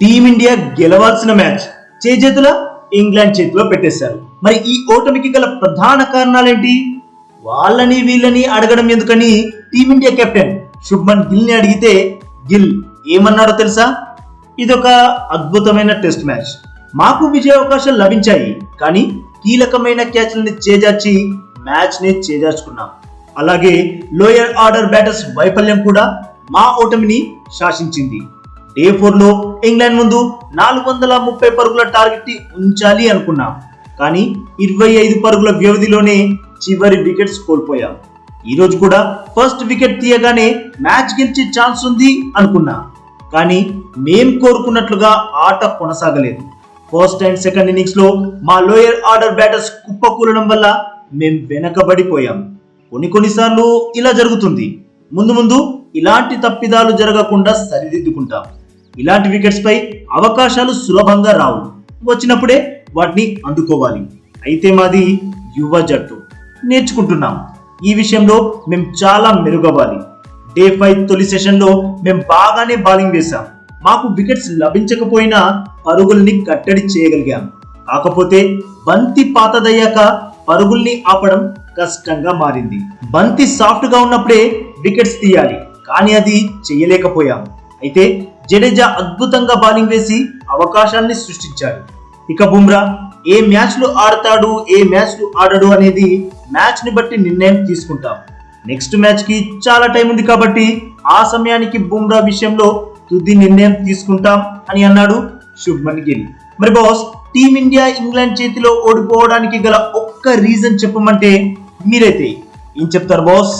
Team India గెలవాల్సిన match చేజేతుల England చేతిలో పెట్టేశారు. మరి ఈ ఓటమికి గల ప్రధాన కారణాలేంటి? వాళ్ళని వీళ్ళని అడగడం ఎందుకని టీమిండియా కెప్టెన్ శుభ్మన్ గిల్ని అడిగితే గిల్ ఏమన్నాడో తెలుసా? ఇదొక అద్భుతమైన టెస్ట్ మ్యాచ్. మాకు విజయ అవకాశాలు లభించాయి కానీ కీలకమైన క్యాచ్లని చేజార్చి మ్యాచ్ని చేజార్చుకున్నాం. అలాగే లోయర్ ఆర్డర్ బ్యాటర్స్ వైఫల్యం కూడా మా ఓటమిని శాసించింది. డే ఫోర్లో ఇంగ్లాండ్ ముందు నాలుగు వందల ముప్పై పరుగుల టార్గెట్ని ఉంచాలి అనుకున్నాం. కానీ ఇరవై ఐదు పరుగుల వ్యవధిలోనే చివరి వికెట్స్ కోల్పోయాం. ఈ రోజు కూడా ఫస్ట్ వికెట్ తీయగానే మ్యాచ్ గెలిచే ఛాన్స్ ఉంది అనుకున్నా. కానీ మేం కోరుకున్నట్లుగా ఆట కొనసాగలేదు. ఫస్ట్ అండ్ సెకండ్ ఇన్నింగ్స్లో మా లోయర్ ఆర్డర్ బ్యాటర్స్ కుప్పకూలడం వల్ల మేం వెనకబడిపోయాం. కొన్ని కొన్నిసార్లు ఇలా జరుగుతుంది. ముందు ముందు ఇలాంటి తప్పిదాలు జరగకుండా సరిదిద్దుకుంటాం. ఇలాంటి వికెట్స్ పై అవకాశాలు సులభంగా రావు. వచ్చినప్పుడే వాటిని అందుకోవాలి. అయితే మాది యువ జట్టు. నేర్చుకుంటున్నాం. ఈ విషయంలో మేము చాలా మెరుగవ్వాలి. డే ఫైవ్ తొలి సెషన్లో మేము బాగానే బౌలింగ్ వేశాం. మాకు వికెట్స్ లభించకపోయినా పరుగుల్ని కట్టడి చేయగలిగాం. కాకపోతే బంతి పాతదయ్యాక పరుగుల్ని ఆపడం కష్టంగా మారింది. బంతి సాఫ్ట్గా ఉన్నప్పుడే వికెట్స్ తీయాలి. కానీ అది చేయలేకపోయాం. అయితే జడేజా అద్భుతంగా బౌలింగ్ వేసి అవకాశాన్ని సృష్టించాడు. ఇక బుమ్రా ఏ మ్యాచ్లు ఆడతాడు ఏ మ్యాచ్లు ఆడడు అనేది మ్యాచ్ని బట్టి నిర్ణయం తీసుకుంటాం. నెక్స్ట్ మ్యాచ్కి చాలా టైం ఉంది కాబట్టి ఆ సమయానికి బుమ్రా విషయంలో తుది నిర్ణయం తీసుకుంటాం అని అన్నాడు శుభ్మన్ గిల్. మరి బాస్ టీమిండియా ఇంగ్లాండ్ చేతిలో ఓడిపోవడానికి గల ఒక్క రీజన్ చెప్పమంటే మీరైతే ఏం చెప్తారు బాస్